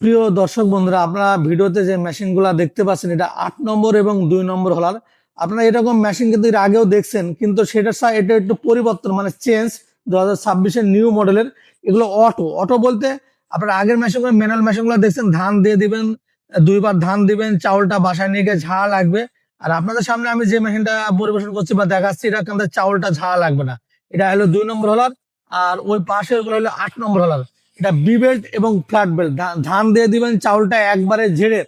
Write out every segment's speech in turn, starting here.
প্রিয় দর্শক বন্ধুরা, আপনারা ভিডিওতে যে মেশিনগুলো দেখতে পাচ্ছেন, এটা আট নম্বর এবং দুই নম্বর হলার। আপনারা এরকম মেশিন কিন্তু এর আগেও দেখছেন, কিন্তু সেটার সা এটা একটু পরিবর্তন মানে চেঞ্জ দু হাজার ছাব্বিশের নিউ মডেলের এগুলো অটো অটো বলতে আপনারা আগের মেশিনগুলো ম্যানুয়াল মেশিনগুলো দেখছেন, ধান দিয়ে দিবেন, দুইবার ধান দিবেন, চাউলটা বাসায় নিয়ে গিয়ে ঝাড়া লাগবে। আর আপনাদের সামনে আমি যে মেশিনটা পরিবেশন করছি বা দেখাচ্ছি, এটা কিন্তু চাউলটা ঝাড়া লাগবে না। এটা হলো দুই নম্বর হলার, আর ওই পাশে ওগুলো হলো আট নম্বর হলার। এটা বি বেল্ট এবং ফ্ল্যাট বেল্ট ধান দিয়ে দিবেন, চাউলটা একবারে ঝেড়ে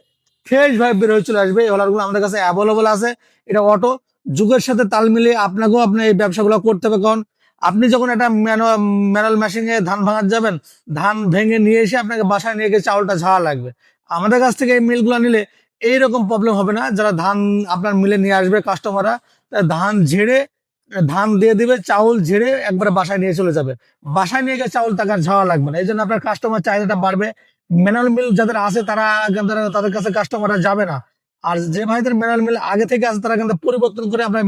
ফ্রেশ ভাবে বের হয়ে চলে আসবে। এই হলারগুলো আমাদের কাছে অ্যাভেলেবল আছে। এটা অটো যুগের সাথে তাল মিলিয়ে আপনাকেও আপনি এই ব্যবসাগুলো করতে হবে। কারণ আপনি যখন একটা ম্যানুয়াল মেশিনে ধান ভাঙাতে যাবেন, ধান ভেঙে নিয়ে এসে আপনাকে বাসায় নিয়ে গিয়ে চাউলটা ঝাড়া লাগবে। আমাদের কাছ থেকে এই মিলগুলো নিলে এইরকম প্রবলেম হবে না। যারা ধান আপনার মিলে নিয়ে আসবে কাস্টমাররা ধান ঝেড়ে ধান দিয়ে দিবে, চাউল ঝেড়ে একবারে বাসায় নিয়ে চলে যাবে। বাসায় নিয়ে গিয়ে চাউল টাকা ঝাওয়া লাগবে না। এই জন্য আপনার কাস্টমার চাহিদাটা বাড়বে। ম্যানুয়াল মিল যাদের আছে তারা তাদের কাছে কাস্টমাররা যাবে না। আর যে ভাইদের ম্যানুয়াল মিল আগে থেকে আছে তারা কিন্তু পরিবর্তন করে আপনার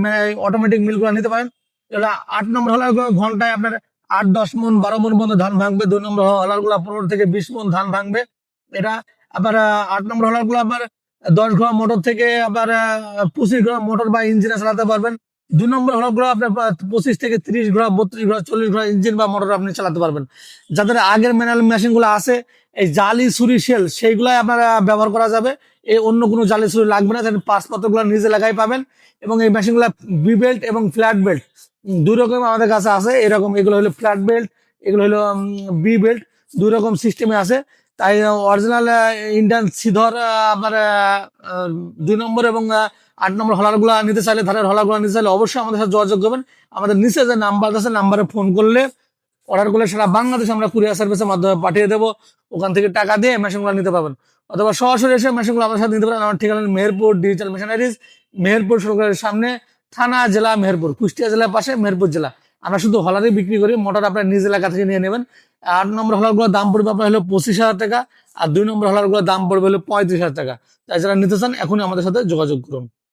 অটোমেটিক মিলগুলো নিতে পারেন। এটা আট নম্বর হলার ঘন্টায় আপনার আট, দশ মন, বারো মন পর্যন্ত ধান ভাঙবে। দুই নম্বর হলারগুলা পনেরো থেকে বিশ মন ধান ভাঙবে। এটা আবার আট নম্বর হলারগুলো আবার দশ ঘোড়া মোটর থেকে আবার পঁচিশ ঘোড়া মোটর বা ইঞ্জিনে চালাতে পারবেন। দুই নম্বর হলগুলো আপনার পা- পঁচিশ থেকে তিরিশ ঘোড়া বত্রিশ ঘোড়া চল্লিশ ঘোড়া ইঞ্জিন বা মোটর আপনি চালাতে পারবেন। যাদের আগের ম্যানুয়াল মেশিনগুলো আছে, এই জালি ছুরি শেল সেইগুলাই আপনারা ব্যবহার করা যাবে। এই অন্য কোনো জালি ছুরি লাগবে না পাসপত্রগুলো নিজে লাগাই পাবেন এবং এই মেশিনগুলো বি বেল্ট এবং ফ্ল্যাট বেল্ট দুই রকম আমাদের কাছে আছে। এরকম এগুলো হলো ফ্ল্যাট বেল্ট এগুলো হলো বি বেল্ট দুই রকম সিস্টেমে আছে। তাই অরিজিনাল ইন্ডিয়ান সিধর আপনার দুই নম্বর এবং আট নম্বর হলারগুলো নিতে চাইলে, ধারের হলারগুলো নিতে চাইলে অবশ্যই আমাদের সাথে যোগাযোগ করবেন। আমাদের নিচে যে নাম্বার আছে, নাম্বারে ফোন করলে অর্ডার করলে সারা বাংলাদেশ আমরা কুরিয়ার সার্ভিসের মাধ্যমে পাঠিয়ে দেবো। ওখান থেকে টাকা দিয়ে মেশিনগুলো নিতে পারবেন। অথবা সরাসরি এসে মেশিনগুলো আমাদের সাথে নিতে পারেন। আমার ঠিকানা মেহেরপুর ডিজিটাল মেশিনারিজ, মেহেরপুর সরকারের সামনে, থানা জেলা মেহেরপুর, কুষ্টিয়া জেলার পাশে মেহেরপুর জেলা। আমরা শুধু হলারই বিক্রি করি, মোটর আপনার নিজ এলাকা থেকে নিয়ে নেবেন। আট নম্বর হলারগুলোর দাম পড়বে আপনার হলো পঁচিশ হাজার টাকা, আর দুই নম্বর হলারগুলোর দাম পড়বে হলো পঁয়ত্রিশ হাজার টাকা। তাই যারা নিতে চান, এখনই আমাদের সাথে যোগাযোগ করুন।